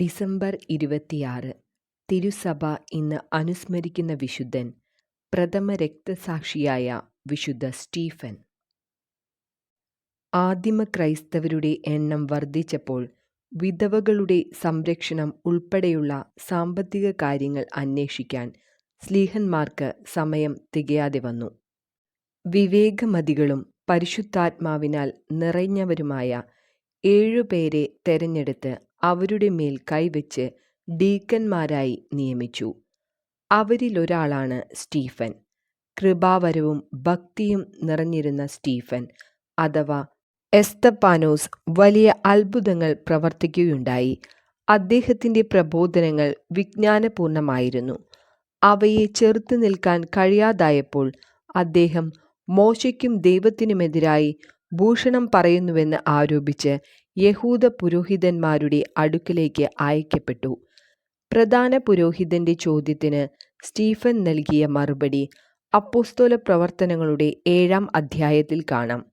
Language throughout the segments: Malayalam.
ഡിസംബർ ഇരുപത്തിയാറ് തിരുസഭ ഇന്ന് അനുസ്മരിക്കുന്ന വിശുദ്ധൻ പ്രഥമ രക്തസാക്ഷിയായ വിശുദ്ധ സ്റ്റീഫൻ. ആദിമ ക്രൈസ്തവരുടെ എണ്ണം വർദ്ധിച്ചപ്പോൾ വിധവകളുടെ സംരക്ഷണം ഉൾപ്പെടെയുള്ള സാമ്പത്തിക കാര്യങ്ങൾ അന്വേഷിക്കാൻ സ്ലീഹന്മാർക്ക് സമയം തികയാതെ വന്നു. വിവേകമതികളും പരിശുദ്ധാത്മാവിനാൽ നിറഞ്ഞവരുമായ ഏഴുപേരെ തെരഞ്ഞെടുത്ത് അവരുടെ മേൽ കൈവച്ച് ഡീക്കന്മാരായി നിയമിച്ചു. അവരിലൊരാളാണ് സ്റ്റീഫൻ. കൃപാവരവും ഭക്തിയും നിറഞ്ഞിരുന്ന സ്റ്റീഫൻ അഥവാ എസ്തപ്പാനോസ് വലിയ അത്ഭുതങ്ങൾ പ്രവർത്തിക്കുകയുണ്ടായി. അദ്ദേഹത്തിന്റെ പ്രബോധനങ്ങൾ വിജ്ഞാനപൂർണമായിരുന്നു. അവയെ ചെറുത്തു നിൽക്കാൻ കഴിയാതായപ്പോൾ അദ്ദേഹം മോശയ്ക്കും ദൈവത്തിനുമെതിരായി ഭൂഷണം പറയുന്നുവെന്ന് ആരോപിച്ച് യഹൂദ പുരോഹിതന്മാരുടെ അടുക്കിലേക്ക് അയക്കപ്പെട്ടു. പ്രധാന പുരോഹിതന്റെ ചോദ്യത്തിന് സ്റ്റീഫൻ നൽകിയ മറുപടി അപ്പോസ്തോല പ്രവർത്തനങ്ങളുടെ ഏഴാം അധ്യായത്തിൽ കാണാം.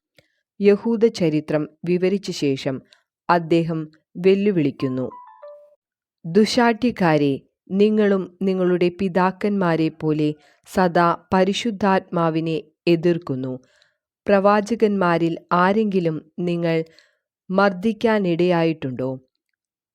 യഹൂദ ചരിത്രം വിവരിച്ച ശേഷം അദ്ദേഹം വെല്ലുവിളിക്കുന്നു. ദുശാഠ്യക്കാരെ നിങ്ങളും നിങ്ങളുടെ പിതാക്കന്മാരെ പോലെ സദാ പരിശുദ്ധാത്മാവിനെ എതിർക്കുന്നു. പ്രവാചകന്മാരിൽ ആരെങ്കിലും നിങ്ങൾ മർദ്ദിക്കാനിടയായിട്ടുണ്ടോ?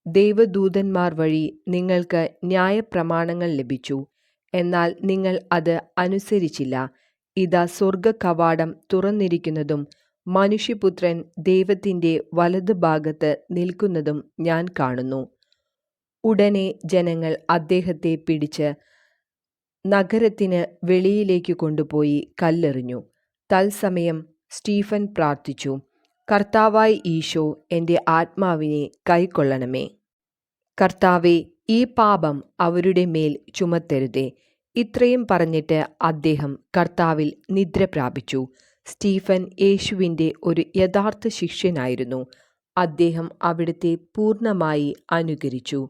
ദൈവദൂതന്മാർ വഴി നിങ്ങൾക്ക് ന്യായപ്രമാണങ്ങൾ ലഭിച്ചു. എന്നാൽ നിങ്ങൾ അത് അനുസരിച്ചില്ല. ഇതാ സ്വർഗ കവാടം തുറന്നിരിക്കുന്നതും മനുഷ്യപുത്രൻ ദൈവത്തിന്റെ വലതുഭാഗത്ത് നിൽക്കുന്നതും ഞാൻ കാണുന്നു. ഉടനെ ജനങ്ങൾ അദ്ദേഹത്തെ പിടിച്ച് നഗരത്തിന് വെളിയിലേക്ക് കൊണ്ടുപോയി കല്ലെറിഞ്ഞു. തത്സമയം സ്റ്റീഫൻ പ്രാർത്ഥിച്ചു കർത്താവായി ഈശോ എന്റെ ആത്മാവിനെ കൈക്കൊള്ളണമേ. കർത്താവെ ഈ പാപം അവരുടെ മേൽ ചുമത്തരുതേ. ഇത്രയും പറഞ്ഞിട്ട് അദ്ദേഹം കർത്താവിൽ നിദ്ര പ്രാപിച്ചു. സ്റ്റീഫൻ യേശുവിന്റെ ഒരു യഥാർത്ഥ ശിഷ്യനായിരുന്നു. അദ്ദേഹം അവിടുത്തെ പൂർണമായി അനുകരിച്ചു.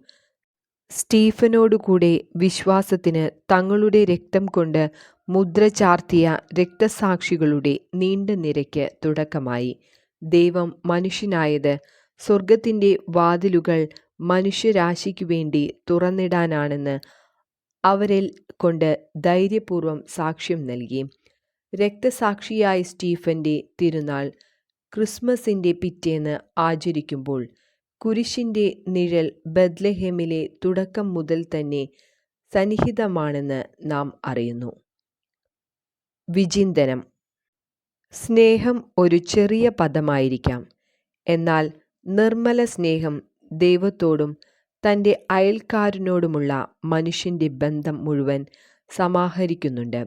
സ്റ്റീഫനോടുകൂടെ വിശ്വാസത്തിന് തങ്ങളുടെ രക്തം കൊണ്ട് മുദ്ര ചാർത്തിയ രക്തസാക്ഷികളുടെ നീണ്ട നിരയ്ക്ക് തുടക്കമായി. ദൈവം മനുഷ്യനായത് സ്വർഗത്തിന്റെ വാതിലുകൾ മനുഷ്യരാശിക്കു വേണ്ടി തുറന്നിടാനാണെന്ന് അവരിൽ കൊണ്ട് ധൈര്യപൂർവം സാക്ഷ്യം നൽകി. രക്തസാക്ഷിയായ സ്റ്റീഫന്റെ തിരുനാൾ ക്രിസ്മസിന്റെ പിറ്റേന്ന് ആചരിക്കുമ്പോൾ കുരിശിന്റെ നിഴൽ ബദ്ലഹേമിലെ തുടക്കം മുതൽ തന്നെ സന്നിഹിതമാണെന്ന് നാം അറിയുന്നു. വിചിന്തനം. സ്നേഹം ഒരു ചെറിയ പദമായിരിക്കാം. എന്നാൽ നിർമ്മല സ്നേഹം ദൈവത്തോടും തന്റെ അയൽക്കാരനോടുമുള്ള മനുഷ്യന്റെ ബന്ധം മുഴുവൻ സമാഹരിക്കുന്നുണ്ട്.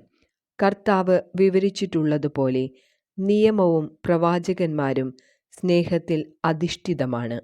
കർത്താവ് വിവരിച്ചിട്ടുള്ളതുപോലെ നിയമവും പ്രവാചകന്മാരും സ്നേഹത്തിൽ അധിഷ്ഠിതമാണ്.